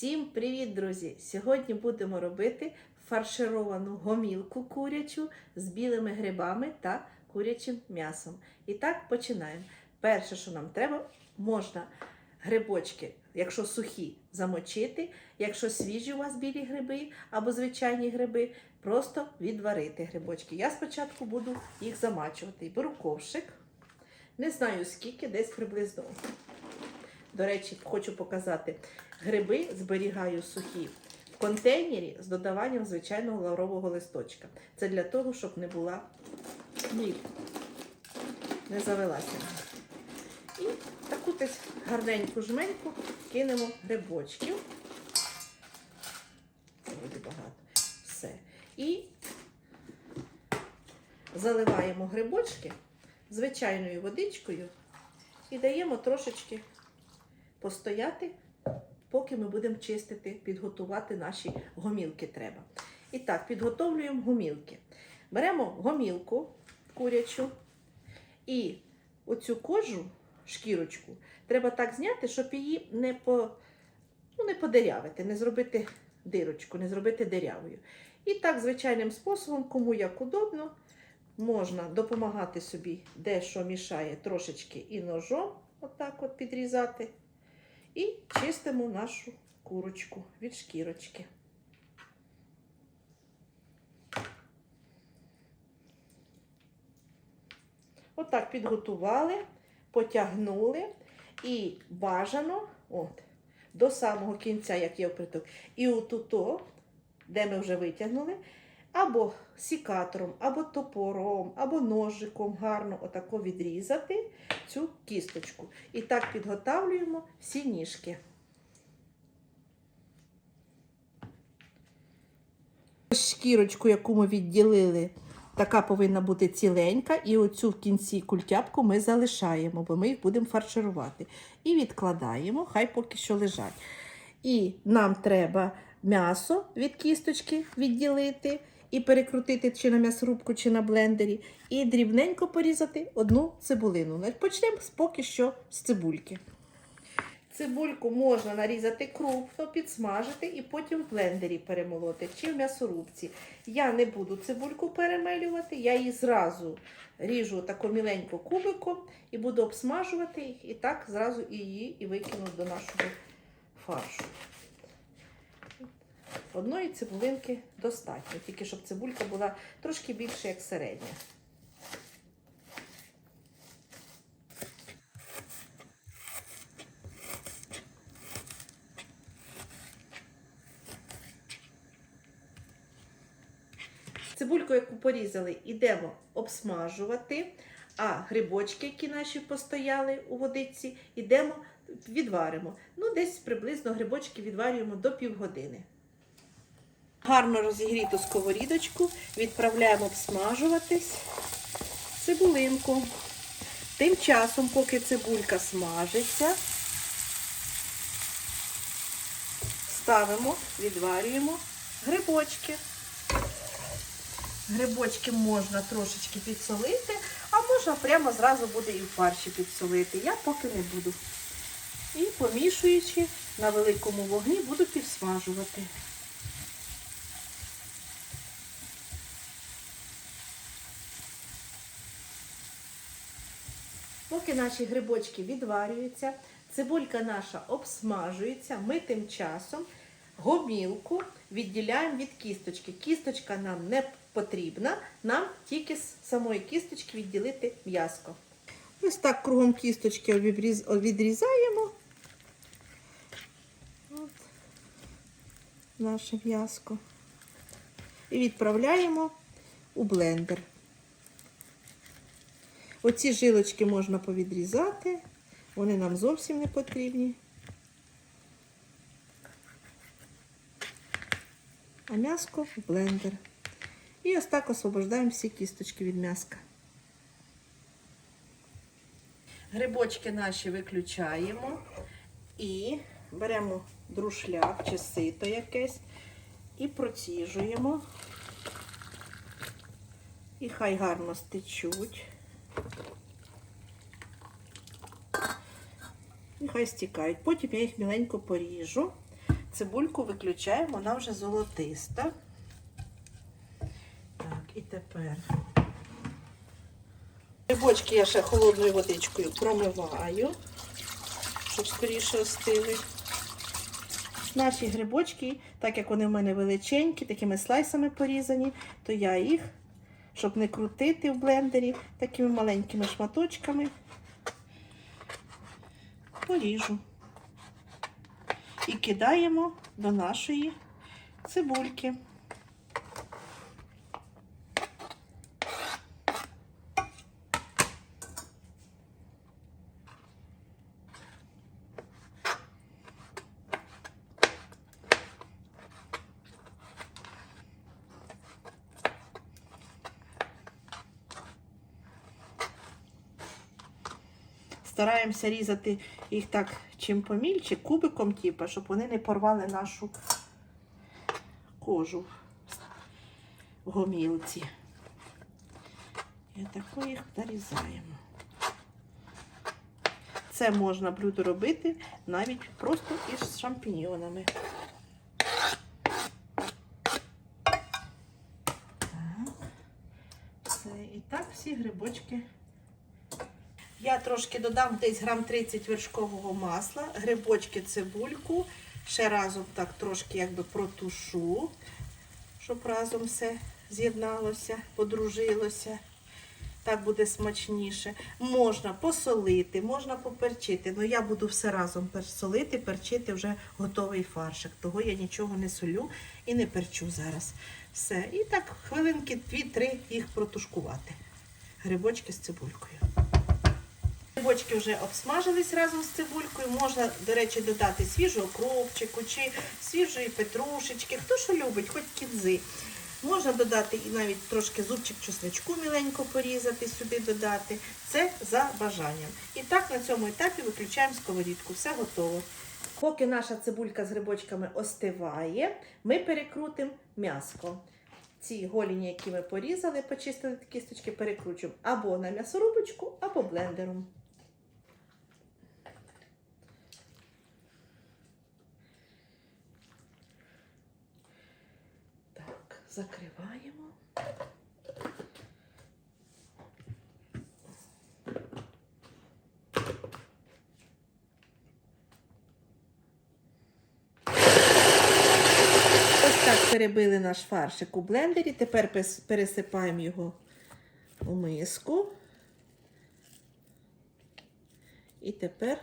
Всім привіт, друзі! Сьогодні будемо робити фаршировану гомілку курячу з білими грибами та курячим м'ясом. І так починаємо. Перше, що нам треба, можна грибочки, якщо сухі, замочити, якщо свіжі у вас білі гриби або звичайні гриби, просто відварити грибочки. Я спочатку буду їх замачувати. Беру ковшик, не знаю скільки, десь приблизно. До речі, хочу показати. Гриби зберігаю сухі в контейнері з додаванням звичайного лаврового листочка. Це для того, щоб не була міль, не завелася. І таку десь гарненьку жменьку кинемо грибочків. Це буде багато. Все. І заливаємо грибочки звичайною водичкою і даємо трошечки постояти поки ми будемо чистити, підготувати наші гомілки треба. І так, підготовлюємо гомілки. Беремо гомілку курячу і оцю кожу, шкірочку, треба так зняти, щоб її не по, ну, не подерявити, не зробити дирочку, не зробити дирявою. І так, звичайним способом, кому як удобно, можна допомагати собі, де що мішає, трошечки і ножом, отак от підрізати. І чистимо нашу курочку від шкірочки. Отак підготували, потягнули і бажано от, до самого кінця, як є вприток. І отуто, де ми вже витягнули, або сікатором, або топором, або ножиком гарно отако відрізати цю кісточку. І так підготавлюємо всі ніжки. Шкірочку, яку ми відділили, така повинна бути ціленька. І оцю в кінці культяпку ми залишаємо, бо ми їх будемо фарширувати. І відкладаємо, хай поки що лежать. І нам треба м'ясо від кісточки відділити і перекрутити чи на м'ясорубку, чи на блендері, і дрібненько порізати одну цибулину. Почнемо поки що з цибульки. Цибульку можна нарізати крупно, підсмажити і потім в блендері перемолоти чи в м'ясорубці. Я не буду цибульку перемелювати, я її зразу ріжу тако міленько кубиком і буду обсмажувати і так зразу її і викину до нашого фаршу. Одної цибулинки достатньо, тільки щоб цибулька була трошки більше, як середня. Цибульку, яку порізали, йдемо обсмажувати, а грибочки, які наші постояли у водиці, йдемо відваримо. Ну, десь приблизно грибочки відварюємо до півгодини. Гарно розігріту сковорідочку відправляємо обсмажуватись цибулинку. Тим часом, поки цибулька смажиться, ставимо, відварюємо грибочки. Грибочки можна трошечки підсолити, а можна прямо зразу буде і в фарші підсолити. Я поки не буду. І помішуючи на великому вогні, буду підсмажувати. Поки наші грибочки відварюються, цибулька наша обсмажується, ми тим часом гомілку відділяємо від кісточки. Кісточка нам не потрібна, нам тільки з самої кісточки відділити м'язко. Ось так кругом кісточки відрізаємо От. наше м'язко і відправляємо у блендер. Оці жилочки можна повідрізати, вони нам зовсім не потрібні. А м'яско в блендер. І ось так освобождаємо всі кісточки від м'яска. Грибочки наші виключаємо і беремо друшляк чи сито якесь і проціжуємо. І хай гарно стечуть. І хай стікають. Потім я їх міленько поріжу. Цибульку виключаємо, вона вже золотиста. Так, і тепер. Грибочки я ще холодною водичкою промиваю, щоб скоріше остили. Наші грибочки, так як вони в мене величенькі, такими слайсами порізані, то я їх, щоб не крутити в блендері, такими маленькими шматочками поріжу. І кидаємо до нашої цибульки. Стараємося різати їх так чим помільче, кубиком, типу, щоб вони не порвали нашу кожу в гомілці. І тако їх нарізаємо. Це можна блюдо робити навіть просто із шампіньйонами. Все. І так всі грибочки. Я трошки додам десь грам 30 вершкового масла, грибочки, цибульку. Ще разом так трошки якби протушу, щоб разом все з'єдналося, подружилося. Так буде смачніше. Можна посолити, можна поперчити. але я буду все разом персолити, перчити вже готовий фаршик. Того я нічого не солю і не перчу зараз. Все. І так хвилинки 2-3 їх протушкувати. Грибочки з цибулькою. Грибочки вже обсмажились разом з цибулькою. Можна, до речі, додати свіжого кропчику чи свіжої петрушечки. Хто що любить, хоч кідзи. Можна додати і навіть трошки зубчик чесничку міленько порізати, сюди додати. Це за бажанням. І так на цьому етапі виключаємо сковорідку. Все готово. Поки наша цибулька з грибочками остиває, ми перекрутимо м'яско. Ці голіні, які ми порізали, почистили кісточки, перекручуємо або на м'ясорубочку, або блендером. Закриваємо. Ось так перебили наш фаршик у блендері. Тепер пересипаємо його у миску. І тепер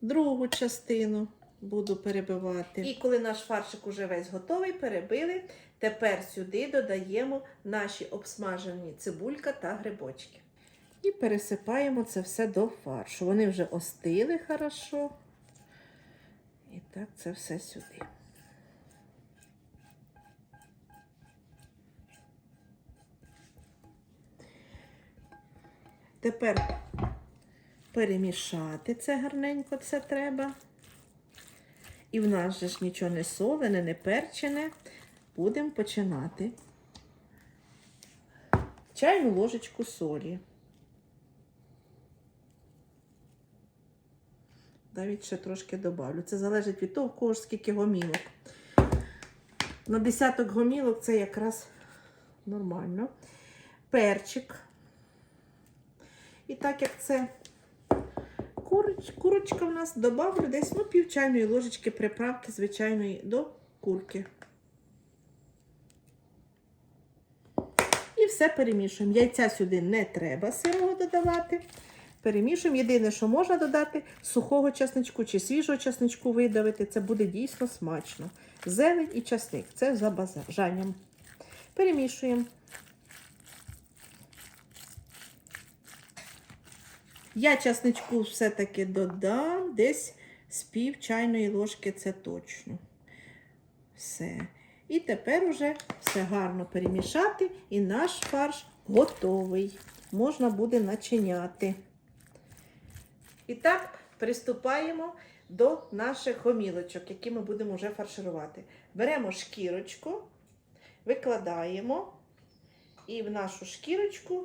другу частину буду перебивати. І коли наш фаршик уже весь готовий, перебили, тепер сюди додаємо наші обсмажені цибулька та грибочки. І пересипаємо це все до фаршу. Вони вже остили хорошо. І так це все сюди. Тепер перемішати це гарненько, це треба. І в нас же ж нічого не солене, не перчене. Будемо починати. Чайну ложечку солі. Навіть ще трошки добавлю. Це залежить від того, в кого ж скільки гомілок. На десяток гомілок це якраз нормально. Перчик. І так як це куроч, курочка в нас, добавлю десь ну, пів чайної ложечки приправки звичайної до курки. Все перемішуємо. Яйця сюди не треба сирого додавати. Перемішуємо. Єдине, що можна додати, сухого часничку чи свіжого часничку видавити. Це буде дійсно смачно. Зелень і часник. Це за бажанням. Перемішуємо. Я часничку все-таки додам десь з пів чайної ложки, це точно. Все. І тепер уже все гарно перемішати, і наш фарш готовий. Можна буде начиняти. І так, приступаємо до наших гомілочок, які ми будемо вже фарширувати. Беремо шкірочку, викладаємо і в нашу шкірочку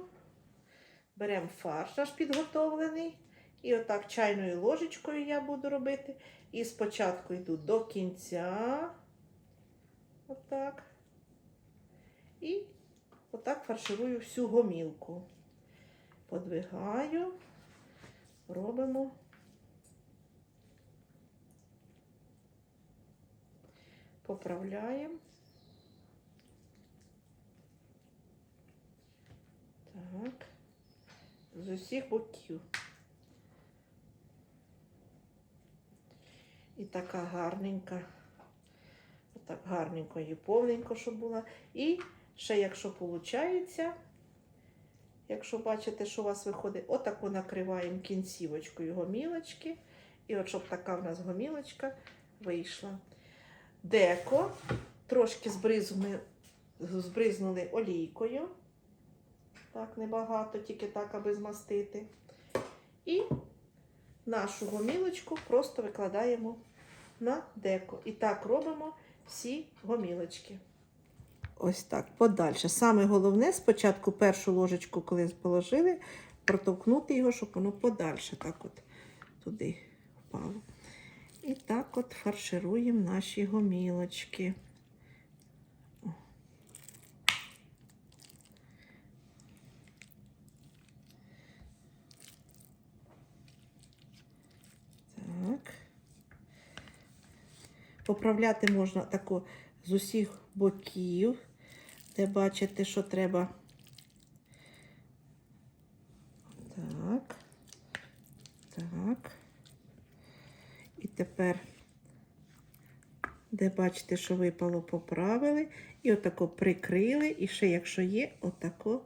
беремо фарш наш підготовлений І отак чайною ложечкою я буду робити. І спочатку йду до кінця. Отак. І отак фарширую всю гомілку. Подвигаю, робимо. Поправляємо. Так. З усіх боків. І така гарненька. Отак гарненько і повненько, щоб була. І ще, якщо виходить, якщо бачите, що у вас виходить, отаку накриваємо кінцівочкою гомілочки. І от щоб така в нас гомілочка вийшла. Деко трошки збризнули, збризнули олійкою. Так, небагато, тільки так, аби змастити. І нашу гомілочку просто викладаємо на деко. І так робимо всі гомілочки. Ось так, подальше. Саме головне, спочатку першу ложечку, коли положили, протовкнути його, щоб воно подальше так от туди впало. І так от фаршируємо наші гомілочки. Так. Поправляти можна тако з усіх боків, де бачите, що треба. Так. Так. І тепер, де бачите, що випало, поправили. І отако прикрили. І ще, якщо є, отако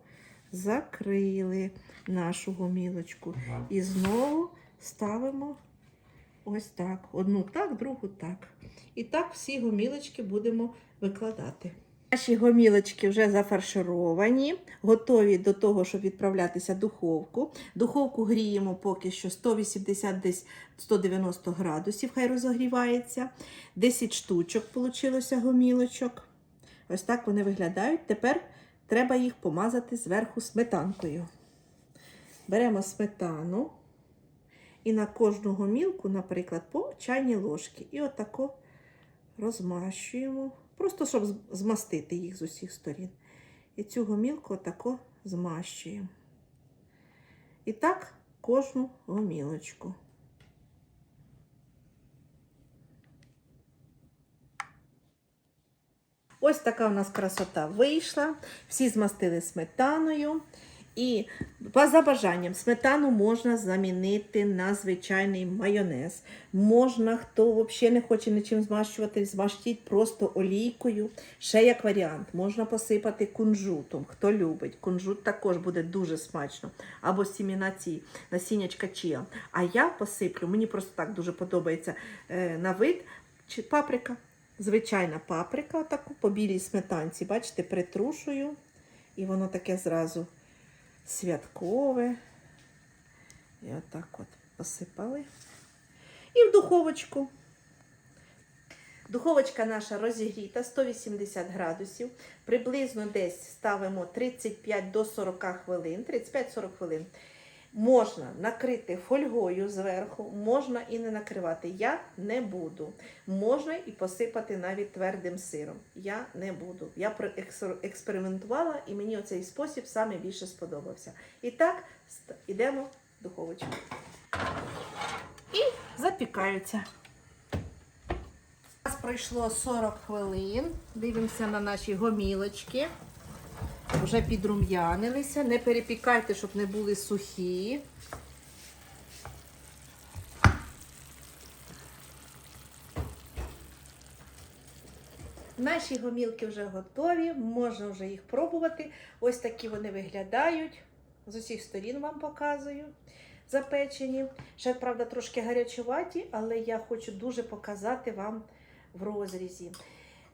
закрили нашу гомілочку. І знову ставимо ось так. Одну так, другу так. І так всі гомілочки будемо викладати. Наші гомілочки вже зафаршировані, готові до того, щоб відправлятися в духовку. Духовку гріємо поки що 180 десь 190 градусів, хай розогрівається. 10 штучок вийшло гомілочок. Ось так вони виглядають. Тепер треба їх помазати зверху сметанкою. Беремо сметану. І на кожну гомілку, наприклад, по чайній ложці. І отако розмащуємо. Просто щоб змастити їх з усіх сторін. І цю гомілку отако змащуємо. І так кожну гомілочку. Ось така у нас красота вийшла. Всі змастили сметаною. І за бажанням сметану можна замінити на звичайний майонез. Можна, хто взагалі не хоче нічим змащувати, змащіть просто олійкою. Ще як варіант, можна посипати кунжутом, хто любить. Кунжут також буде дуже смачно. Або сіміна ці, насіннячка чия. А я посиплю, мені просто так дуже подобається е, на вид паприка. Звичайна паприка, таку по білій сметанці, бачите, притрушую. І воно таке зразу святкове. І отак от посипали. І в духовочку. Духовочка наша розігріта 180 градусів. Приблизно десь ставимо 35 до 40 хвилин, 35-40 хвилин. Можна накрити фольгою зверху, можна і не накривати. Я не буду. Можна і посипати навіть твердим сиром. Я не буду. Я експериментувала і мені оцей спосіб саме більше сподобався. І так, йдемо в духовочку. І запікаються. У нас пройшло 40 хвилин. Дивимося на наші гомілочки. Вже підрум'янилися. Не перепікайте, щоб не були сухі. Наші гомілки вже готові, можна вже їх пробувати. Ось такі вони виглядають. З усіх сторін вам показую запечені. Ще, правда, трошки гарячуваті, але я хочу дуже показати вам в розрізі.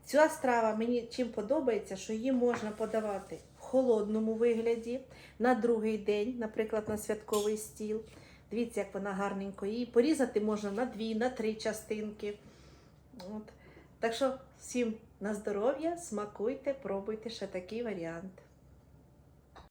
Ця страва мені чим подобається, що її можна подавати холодному вигляді на другий день, наприклад, на святковий стіл. Дивіться, як вона гарненько. Її порізати можна на дві, на три частинки. От. Так що всім на здоров'я, смакуйте, пробуйте ще такий варіант.